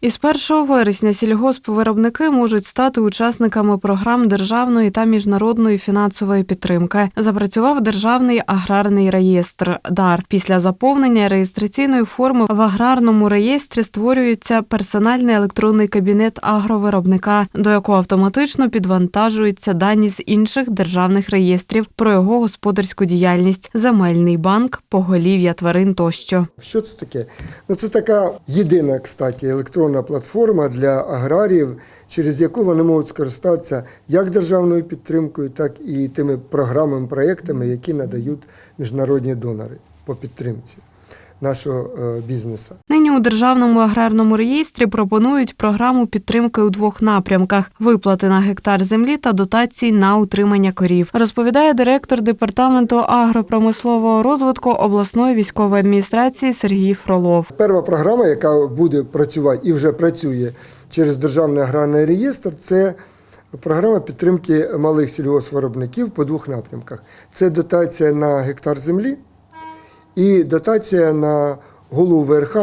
Із 1 вересня сільгоспвиробники можуть стати учасниками програм державної та міжнародної фінансової підтримки. Запрацював державний аграрний реєстр ДАР. Після заповнення реєстраційної форми в аграрному реєстрі створюється персональний електронний кабінет агровиробника, до якого автоматично підвантажуються дані з інших державних реєстрів про його господарську діяльність, земельний банк, поголів'я тварин тощо. Що це таке? Ну, це така єдина, кстати, електронна платформа для аграріїв, через яку вони можуть скористатися як державною підтримкою, так і тими програмами, проєктами, які надають міжнародні донори по підтримці нашого е, бізнесу. Нині у державному аграрному реєстрі пропонують програму підтримки у двох напрямках: виплати на гектар землі та дотації на утримання корів. Розповідає директор департаменту агропромислового розвитку обласної військової адміністрації Сергій Фролов. Перша програма, яка буде працювати і вже працює через державний аграрний реєстр, це програма підтримки малих сільгоспвиробників по двох напрямках: це дотація на гектар землі і дотація на голову ВРХ,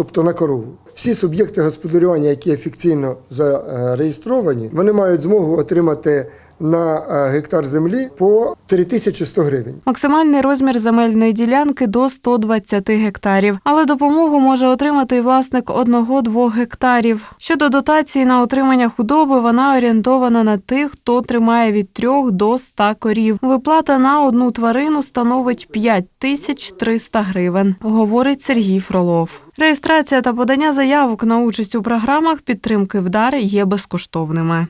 тобто на корову. Всі суб'єкти господарювання, які офіційно зареєстровані, вони мають змогу отримати на е, гектар землі по 3100 гривень. Максимальний розмір земельної ділянки до 120 гектарів, але допомогу може отримати і власник одного-двох гектарів. Щодо дотації на утримання худоби, вона орієнтована на тих, хто тримає від 3 до 100 корів. Виплата на одну тварину становить 5 тисяч 300 гривень, говорить Сергій Фролов. Реєстрація та подання заявок на участь у програмах підтримки вдар є безкоштовними.